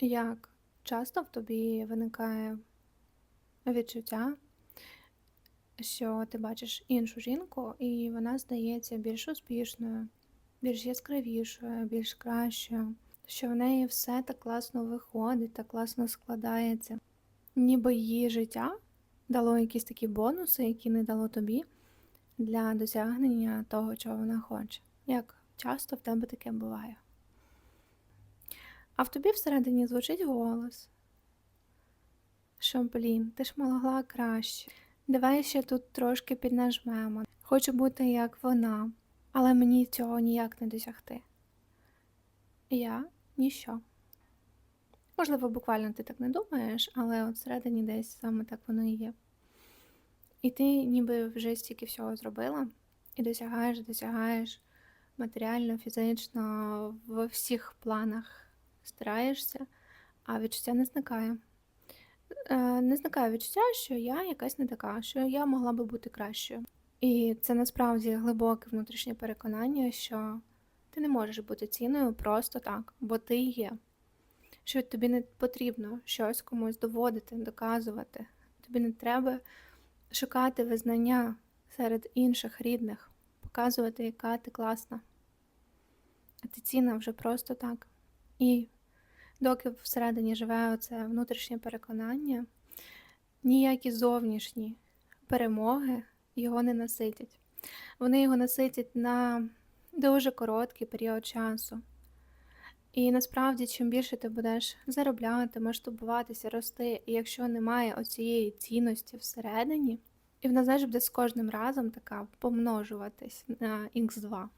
Як часто в тобі виникає відчуття, що ти бачиш іншу жінку, і вона здається більш успішною, більш яскравішою, більш кращою, що в неї все так класно виходить, так класно складається, ніби її життя дало якісь такі бонуси, які не дало тобі для досягнення того, чого вона хоче. Як часто в тебе таке буває? А в тобі всередині звучить голос, що, блін, ти ж могла краще. Давай ще тут трошки піднажмемо. Хочу бути як вона, але мені цього ніяк не досягти. Я ніщо. Можливо, буквально ти так не думаєш, але от всередині десь саме так воно і є. І ти ніби вже стільки всього зробила, і досягаєш, досягаєш матеріально, фізично, в всіх планах стараєшся, а відчуття не зникає. Е, Не зникає відчуття, що я якась не така, що я могла би бути кращою. І це насправді глибоке внутрішнє переконання, що ти не можеш бути цінною просто так, бо ти є. Що тобі не потрібно щось комусь доводити, доказувати. Тобі не треба шукати визнання серед інших рідних, показувати, яка ти класна. А ти цінна вже просто так. І доки всередині живе оце внутрішнє переконання, ніякі зовнішні перемоги його не наситять. Вони його наситять на дуже короткий період часу. І насправді, чим більше ти будеш заробляти, масштабуватися, рости, і якщо немає оцієї цінності всередині, і вона, знаєш, буде з кожним разом така помножуватись на х 2